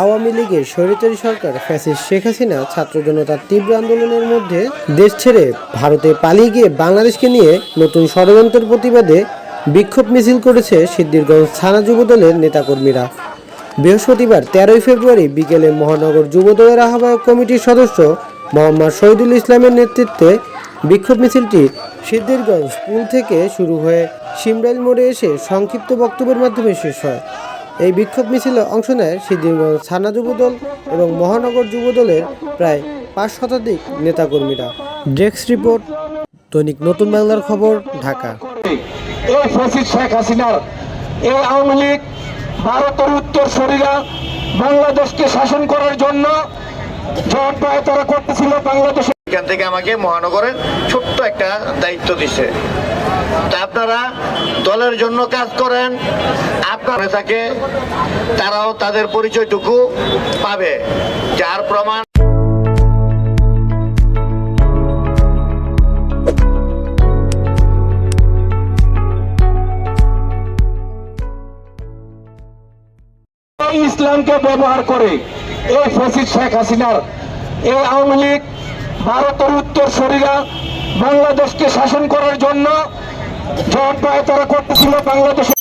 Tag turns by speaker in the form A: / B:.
A: আওয়ামী লীগের স্বৈরাচারী সরকার ফ্যাসিস্ট শেখ হাসিনা ছাত্র জনতার তীব্র আন্দোলনের মধ্যে দেশ ছেড়ে ভারতে পালিয়ে গিয়ে বাংলাদেশকে নিয়ে নতুন ষড়যন্ত্রের প্রতিবাদে বিক্ষোভ মিছিল করেছে সিদ্দিরগঞ্জ থানা যুবদলের নেতাকর্মীরা। বৃহস্পতিবার তেরোই ফেব্রুয়ারি বিকেলে মহানগর যুবদলের আহ্বায়ক কমিটির সদস্য মোহাম্মদ শহীদুল ইসলামের নেতৃত্বে বিক্ষোভ মিছিলটি সিদ্দিরগঞ্জ স্কুল থেকে শুরু হয়ে সিমরাইল মোড়ে এসে সংক্ষিপ্ত বক্তব্যের মাধ্যমে শেষ হয়। এই বিক্ষোভ মিছিলে অংশ নেয় সিদ্ধিরগঞ্জ থানা যুবদল এবং মহানগর যুবদলের প্রায় পাঁচ শতাধিক নেতাকর্মীরা। ডেস্ক রিপোর্ট, দৈনিক নতুন বাংলার খবর, ঢাকা।
B: শেখ উত্তর শরীরা বাংলাদেশকে শাসন করার জন্য তারা করতেছিল বাংলাদেশে।
C: এখান থেকে আমাকে মহানগরের ছোট্ট একটা দায়িত্ব দিছে। তা আপনারা দলের জন্য কাজ করেন আপনার থাকে তারাও তাদের পরিচয়টুকু পাবে যার প্রমাণ
B: ইসলামকে ব্যবহার করে এই ফসিদ শেখ হাসিনার। এই আওয়ামী লীগ, ভারতের উত্তর শরীরা বাংলাদেশকে শাসন করার জন্য জট তারা করতেছিল বাংলাদেশে